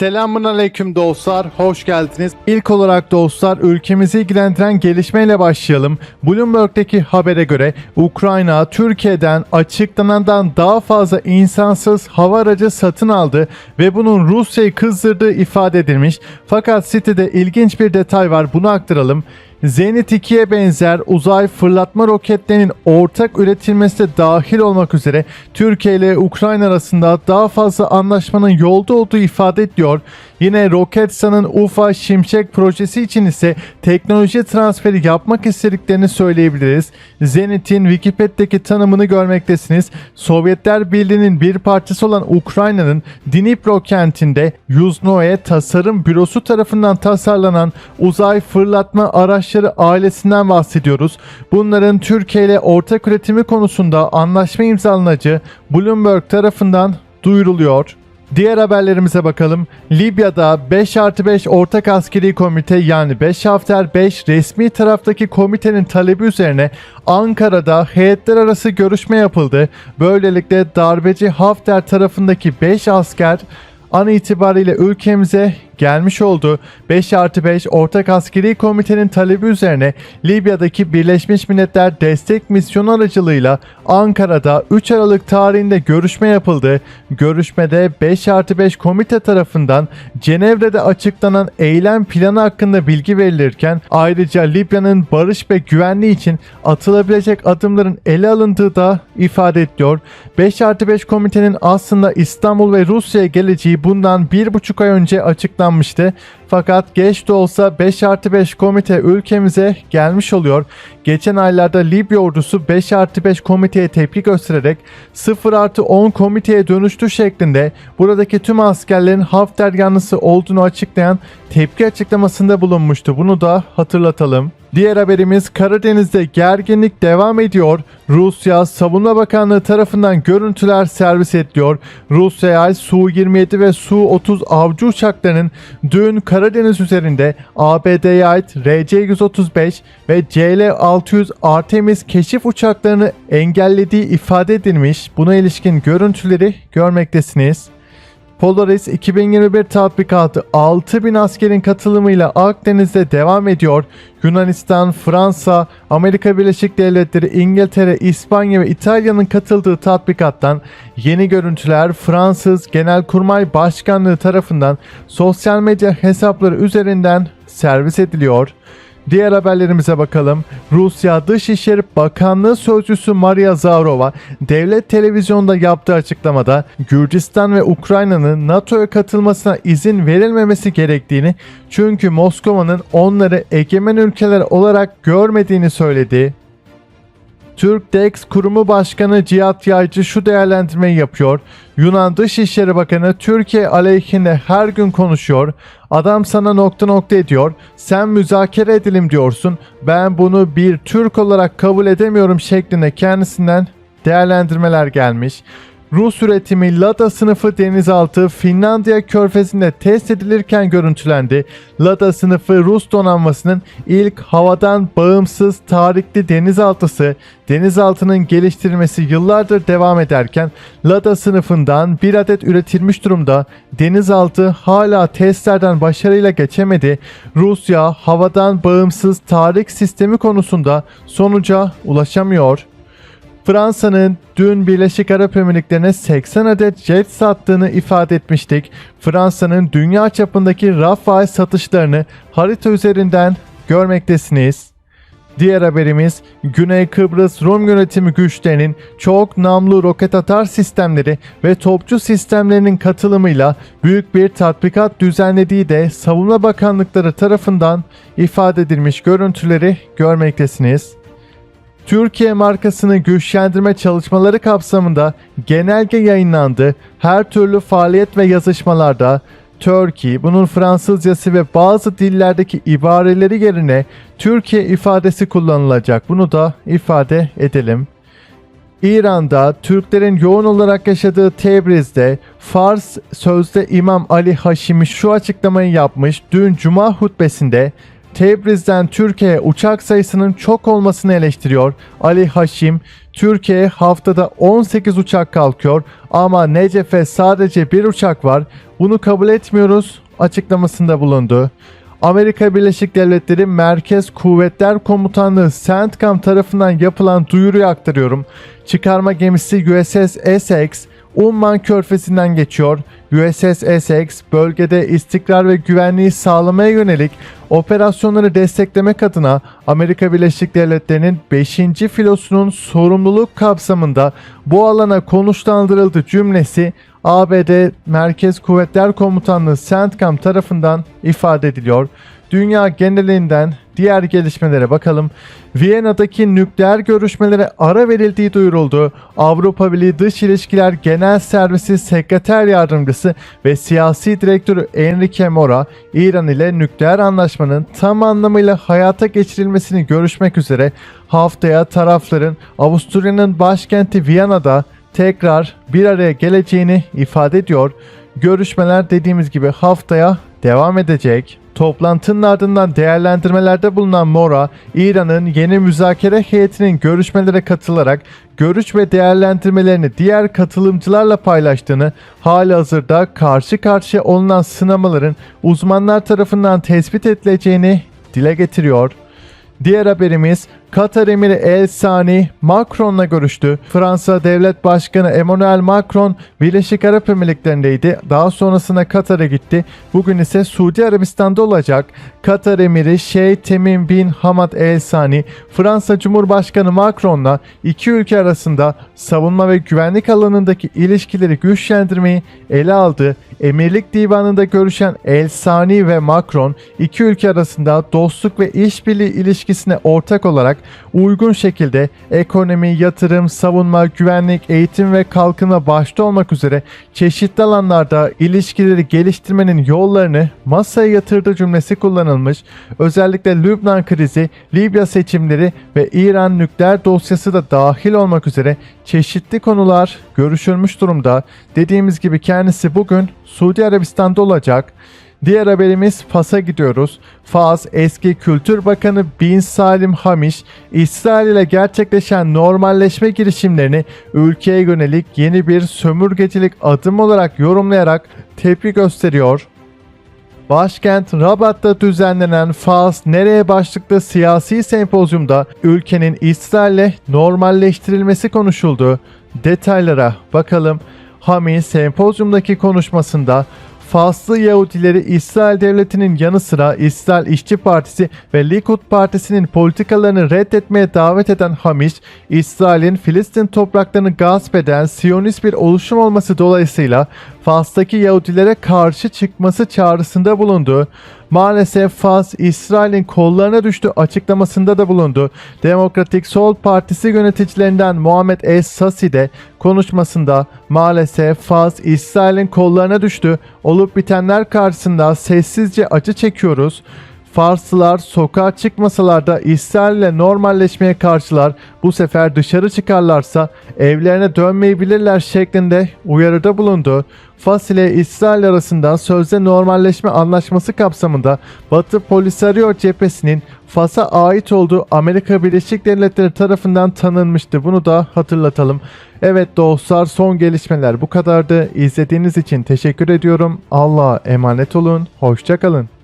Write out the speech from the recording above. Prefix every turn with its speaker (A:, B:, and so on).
A: Selamun aleyküm dostlar, hoş geldiniz. İlk olarak dostlar ülkemizi ilgilendiren gelişmeyle başlayalım. Bloomberg'deki habere göre Ukrayna Türkiye'den açıklanandan daha fazla insansız hava aracı satın aldı ve bunun Rusya'yı kızdırdığı ifade edilmiş. Fakat sitede ilginç bir detay var bunu aktaralım. Zenit 2'ye benzer uzay fırlatma roketlerinin ortak üretilmesi de dahil olmak üzere Türkiye ile Ukrayna arasında daha fazla anlaşmanın yolda olduğu ifade ediliyor. Yine Roketsan'ın UFA Şimşek projesi için ise teknoloji transferi yapmak istediklerini söyleyebiliriz. Zenit'in Wikipedia'daki tanımını görmektesiniz. Sovyetler Birliği'nin bir parçası olan Ukrayna'nın Dnipro kentinde Yuznoe Tasarım Bürosu tarafından tasarlanan uzay fırlatma araçları ailesinden bahsediyoruz. Bunların Türkiye ile ortak üretimi konusunda anlaşma imzalanacağı Bloomberg tarafından duyuruluyor. Diğer haberlerimize bakalım. Libya'da 5 artı 5 ortak askeri komite yani 5 Hafter 5 resmi taraftaki komitenin talebi üzerine Ankara'da heyetler arası görüşme yapıldı. Böylelikle darbeci Hafter tarafındaki 5 asker an itibariyle ülkemize gelmiş oldu. 5 artı 5 Ortak Askeri Komitenin talebi üzerine Libya'daki Birleşmiş Milletler Destek Misyonu aracılığıyla Ankara'da 3 Aralık tarihinde görüşme yapıldı. Görüşmede 5 artı 5 komite tarafından Cenevre'de açıklanan eylem planı hakkında bilgi verilirken ayrıca Libya'nın barış ve güvenliği için atılabilecek adımların ele alındığı da ifade ediliyor. 5 artı 5 komitenin aslında İstanbul ve Rusya'ya geleceği bundan 1,5 ay önce açıklanmıştı açıklanmıştı. Fakat geç de olsa 5 artı 5 komite ülkemize gelmiş oluyor. Geçen aylarda Libya ordusu 5 artı 5 komiteye tepki göstererek 0 artı 10 komiteye dönüştü şeklinde buradaki tüm askerlerin Hafter yanlısı olduğunu açıklayan tepki açıklamasında bulunmuştu. Bunu da hatırlatalım. Diğer haberimiz Karadeniz'de gerginlik devam ediyor. Rusya Savunma Bakanlığı tarafından görüntüler servis ediliyor. Rusya'ya ait Su-27 ve Su-30 avcı uçaklarının dün Karadeniz üzerinde ABD'ye ait RC-135 ve CL-600 Artemis keşif uçaklarını engellediği ifade edilmiş. Buna ilişkin görüntüleri görmektesiniz. Polaris 2021 tatbikatı 6000 askerin katılımıyla Akdeniz'de devam ediyor. Yunanistan, Fransa, Amerika Birleşik Devletleri, İngiltere, İspanya ve İtalya'nın katıldığı tatbikattan yeni görüntüler Fransız Genelkurmay Başkanlığı tarafından sosyal medya hesapları üzerinden servis ediliyor. Diğer haberlerimize bakalım. Rusya Dışişleri Bakanlığı Sözcüsü Maria Zavrova devlet televizyonda yaptığı açıklamada Gürcistan ve Ukrayna'nın NATO'ya katılmasına izin verilmemesi gerektiğini çünkü Moskova'nın onları egemen ülkeler olarak görmediğini söyledi. Türk Dex Kurumu Başkanı Cihat Yaycı şu değerlendirmeyi yapıyor. Yunan Dışişleri Bakanı Türkiye aleyhine her gün konuşuyor. Adam sana nokta nokta ediyor. Sen müzakere edelim diyorsun. Ben bunu bir Türk olarak kabul edemiyorum şeklinde kendisinden değerlendirmeler gelmiş. Rus üretimi Lada sınıfı denizaltı Finlandiya körfezinde test edilirken görüntülendi. Lada sınıfı Rus donanmasının ilk havadan bağımsız tarihli denizaltısı. Denizaltının geliştirilmesi yıllardır devam ederken Lada sınıfından bir adet üretilmiş durumda. Denizaltı hala testlerden başarıyla geçemedi. Rusya havadan bağımsız tarih sistemi konusunda sonuca ulaşamıyor. Fransa'nın dün Birleşik Arap Emirlikleri'ne 80 adet jet sattığını ifade etmiştik. Fransa'nın dünya çapındaki Rafale satışlarını harita üzerinden görmektesiniz. Diğer haberimiz Güney Kıbrıs Rum yönetimi güçlerinin çok namlu roket atar sistemleri ve topçu sistemlerinin katılımıyla büyük bir tatbikat düzenlediği de Savunma Bakanlıkları tarafından ifade edilmiş görüntüleri görmektesiniz. Türkiye markasını güçlendirme çalışmaları kapsamında genelge yayınlandı. Her türlü faaliyet ve yazışmalarda Turkey, bunun Fransızcası ve bazı dillerdeki ibareleri yerine Türkiye ifadesi kullanılacak. Bunu da ifade edelim. İran'da Türklerin yoğun olarak yaşadığı Tebriz'de Fars sözde İmam Ali Haşimi şu açıklamayı yapmış. Dün Cuma hutbesinde Tebriz'den Türkiye'ye uçak sayısının çok olmasını eleştiriyor. Ali Haşim, Türkiye haftada 18 uçak kalkıyor ama Necef'e sadece bir uçak var. Bunu kabul etmiyoruz açıklamasında bulundu. Amerika Birleşik Devletleri Merkez Kuvvetler Komutanlığı CENTCOM tarafından yapılan duyuruyu aktarıyorum. Çıkarma gemisi USS Essex, Umman Körfezi'nden geçiyor. USS Essex bölgede istikrar ve güvenliği sağlamaya yönelik operasyonları desteklemek adına Amerika Birleşik Devletleri'nin 5. filosunun sorumluluk kapsamında bu alana konuşlandırıldı cümlesi ABD Merkez Kuvvetler Komutanlığı CENTCOM tarafından ifade ediliyor. Dünya genelinden diğer gelişmelere bakalım. Viyana'daki nükleer görüşmelere ara verildiği duyuruldu. Avrupa Birliği Dış İlişkiler Genel Servisi Sekreter Yardımcısı ve Siyasi Direktörü Enrique Mora, İran ile nükleer anlaşmanın tam anlamıyla hayata geçirilmesini görüşmek üzere haftaya tarafların Avusturya'nın başkenti Viyana'da tekrar bir araya geleceğini ifade ediyor. Görüşmeler dediğimiz gibi haftaya devam edecek. Toplantının ardından değerlendirmelerde bulunan Mora, İran'ın yeni müzakere heyetinin görüşmelere katılarak görüş ve değerlendirmelerini diğer katılımcılarla paylaştığını, hali hazırda karşı karşıya olunan sınamaların uzmanlar tarafından tespit edileceğini dile getiriyor. Diğer haberimiz Katar Emiri El Sani Macron'la görüştü. Fransa Devlet Başkanı Emmanuel Macron Birleşik Arap Emirlikleri'ndeydi. Daha sonrasında Katar'a gitti. Bugün ise Suudi Arabistan'da olacak. Katar Emiri Şeyh Temim bin Hamad El Sani Fransa Cumhurbaşkanı Macron'la iki ülke arasında savunma ve güvenlik alanındaki ilişkileri güçlendirmeyi ele aldı. Emirlik Divanı'nda görüşen El Sani ve Macron iki ülke arasında dostluk ve işbirliği ilişkisine ortak olarak uygun şekilde ekonomi, yatırım, savunma, güvenlik, eğitim ve kalkınma başta olmak üzere çeşitli alanlarda ilişkileri geliştirmenin yollarını masaya yatırdı cümlesi kullanılmış. Özellikle Lübnan krizi, Libya seçimleri ve İran nükleer dosyası da dahil olmak üzere çeşitli konular görüşülmüş durumda. Dediğimiz gibi kendisi bugün Suudi Arabistan'da olacak. Diğer haberimiz Fas'a gidiyoruz. Fas eski Kültür Bakanı Bin Salim Hamiş, İsrail ile gerçekleşen normalleşme girişimlerini ülkeye yönelik yeni bir sömürgecilik adım olarak yorumlayarak tepki gösteriyor. Başkent Rabat'ta düzenlenen Fas Nereye başlıklı siyasi sempozyumda ülkenin İsrail'le normalleştirilmesi konuşuldu. Detaylara bakalım. Hami sempozyumdaki konuşmasında Faslı Yahudileri İsrail Devleti'nin yanı sıra İsrail İşçi Partisi ve Likud Partisi'nin politikalarını reddetmeye davet eden Hamiş, İsrail'in Filistin topraklarını gasp eden Siyonist bir oluşum olması dolayısıyla Fas'taki Yahudilere karşı çıkması çağrısında bulundu. Maalesef Fas, İsrail'in kollarına düştü açıklamasında da bulundu. Demokratik Sol Partisi yöneticilerinden Muhammed Es Sasi de konuşmasında maalesef Fas, İsrail'in kollarına düştü. Olup bitenler karşısında sessizce acı çekiyoruz. Farslılar sokağa çıkmasalar da İsrail ile normalleşmeye karşılar. Bu sefer dışarı çıkarlarsa evlerine dönmeyebilirler şeklinde uyarıda bulundu. Fas ile İsrail arasında sözde normalleşme anlaşması kapsamında Batı Polisario cephesinin Fas'a ait olduğu Amerika Birleşik Devletleri tarafından tanınmıştı. Bunu da hatırlatalım. Evet dostlar son gelişmeler bu kadardı. İzlediğiniz için teşekkür ediyorum. Allah'a emanet olun. Hoşçakalın.